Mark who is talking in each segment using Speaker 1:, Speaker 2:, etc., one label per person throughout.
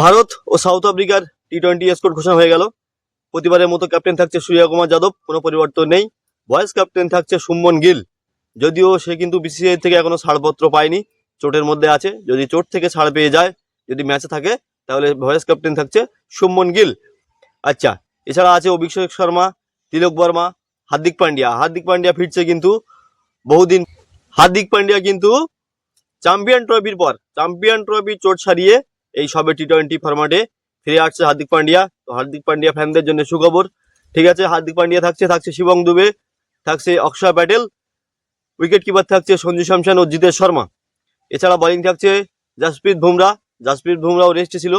Speaker 1: ভারত ও south আফ্রিকার T twenty score ঘোষণা হয়ে গেল। প্রতিবারের মতো ক্যাপ্টেন থাকছে সূর্য কুমার যাদব, কোনো পরিবর্তন নেই। ভয়েস ক্যাপ্টেন থাকছে সুমন গিল। যদিও সে কিন্তু বিসিসিআই থেকে এখনও ছাড়পত্র পায়নি, চোটের মধ্যে আছে। যদি চোট থেকে ছাড় পেয়ে যায়, যদি ম্যাচে থাকে, তাহলে ভয়েস ক্যাপ্টেন থাকছে সুমন গিল। আচ্ছা এছাড়া আছে অভিষেক শর্মা, তিলক বর্মা, হার্দিক পান্ডিয়া। হার্দিক পান্ডিয়া ফিরছে কিন্তু বহুদিন হার্দিক পান্ডিয়া কিন্তু চ্যাম্পিয়ন ট্রফির পর চ্যাম্পিয়ন ট্রফি চোট সারিয়ে এই সবে টি টোয়েন্টি ফরম্যাটে ফিরে আসছে হার্দিক পান্ডিয়া। তো হার্দিক পান্ডিয়া ফ্যানদের জন্য সুখবর। ঠিক আছে, হার্দিক পান্ডিয়া থাকছে থাকছে শিবং দুবে, থাকছে অক্ষয় প্যাটেল। উইকেট কিপার থাকছে সঞ্জু শামসান ও জিতেশ শর্মা। এছাড়া বোলিং থাকছে জাসপ্রীত বুমরা। জাসপ্রীত বুমরাও রেস্টে ছিল।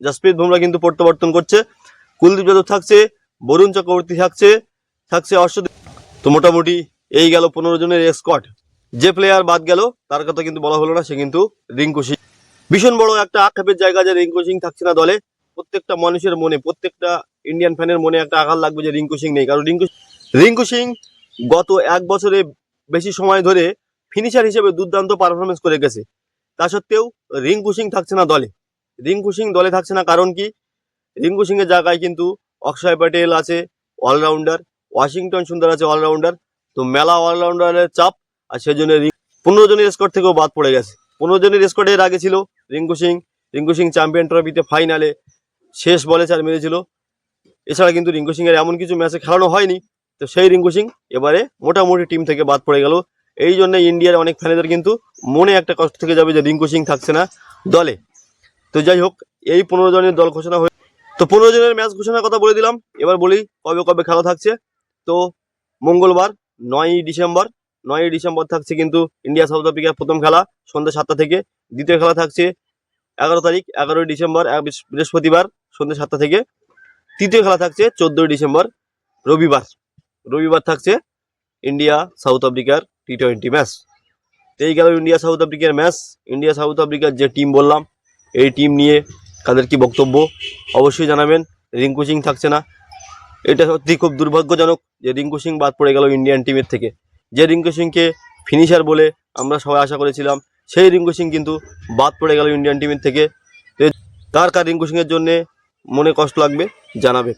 Speaker 1: জাসপ্রীত বুমরা কিন্তু প্রত্যাবর্তন করছে। কুলদীপ যাদব থাকছে, বরুণ চক্রবর্তী থাকছে থাকছে অর্শদীপ তো মোটামুটি এই গেল পনেরো জনের স্কোয়াড যে প্লেয়ার বাদ গেল, তার কথা কিন্তু বলা হলো না, সে কিন্তু রিঙ্কু সিং ভীষণ বড় একটা আক্ষেপের জায়গা যে রিঙ্কু সিং থাকছে না দলে। প্রত্যেকটা মানুষের মনে, প্রত্যেকটা ইন্ডিয়ান ফ্যানের মনে একটা আঘাত লাগবে যে রিঙ্কু সিং নেই। কারণ রিঙ্কু রিঙ্কু সিং গত এক বছরে বেশি সময় ধরে ফিনিশার হিসেবে দুর্দান্ত পারফরমেন্স করে গেছে। তা সত্ত্বেও রিঙ্কু সিং থাকছে না দলে। রিঙ্কু সিং দলে থাকছে না কারণ কি? রিঙ্কু সিং এর জায়গায় কিন্তু অক্ষয় প্যাটেল আছে অলরাউন্ডার ওয়াশিংটন সুন্দর আছে অলরাউন্ডার তো মেলা অলরাউন্ডারের চাপ, আর সেজন্য পনেরো জনের স্কোয়াড থেকেও বাদ পড়ে গেছে। পনেরো জনের স্কোয়াডে এর আগে ছিল রিঙ্কু সিং। রিঙ্কু সিং চ্যাম্পিয়ন ট্রফিতে ফাইনালে শেষ বলে চার মেরেছিল। এছাড়া কিন্তু রিঙ্কু সিং এর এমন কিছু ম্যাচে খেলানো হয়নি। তো সেই রিঙ্কু সিং এবারে মোটামুটি টিম থেকে বাদ পড়ে গেল। এই জন্য ইন্ডিয়ার অনেক ফ্যানেদের কিন্তু মনে একটা কষ্ট থেকে যাবে যে রিঙ্কু সিং থাকছে না দলে। তো যাই হোক, এই পনেরো জনের দল ঘোষণা হয়ে তো পনেরো জনের ম্যাচ ঘোষণার কথা বলে দিলাম। এবার বলি কবে কবে খেলা থাকছে। তো মঙ্গলবার নয়ই ডিসেম্বর নয়ই ডিসেম্বর থাকছে কিন্তু ইন্ডিয়া সাউথ আফ্রিকার প্রথম খেলা, সন্ধ্যা সাতটা থেকে। দ্বিতীয় খেলা থাকছে এগারো তারিখ, এগারোই ডিসেম্বর বৃহস্পতিবার, সন্ধ্যা সাতটা থেকে। তৃতীয় খেলা থাকছে চোদ্দই ডিসেম্বর, রবিবার। রবিবার থাকছে ইন্ডিয়া সাউথ আফ্রিকার টি টোয়েন্টি ম্যাচ এই গেল ইন্ডিয়া সাউথ আফ্রিকার ম্যাচ। ইন্ডিয়া সাউথ আফ্রিকার যে টিম বললাম, এই টিম নিয়ে কাদের কি বক্তব্য? অবশ্যই জানাবেন। রিঙ্কু সিং থাকছে না। এটা সত্যি খুব দুর্ভাগ্যজনক যে রিঙ্কু সিং বাদ পড়ে গেল ইন্ডিয়ান টিমের থেকে। যে রিঙ্কু সিংকে ফিনিশার বলে আমরা সবাই আশা করেছিলাম, সেই রিঙ্কু সিং কিন্তু বাদ পড়ে গেল ইন্ডিয়ান টিমের থেকে। তার কার রিঙ্কু সিংয়ের জন্যে মনে কষ্ট লাগবে জানাবে।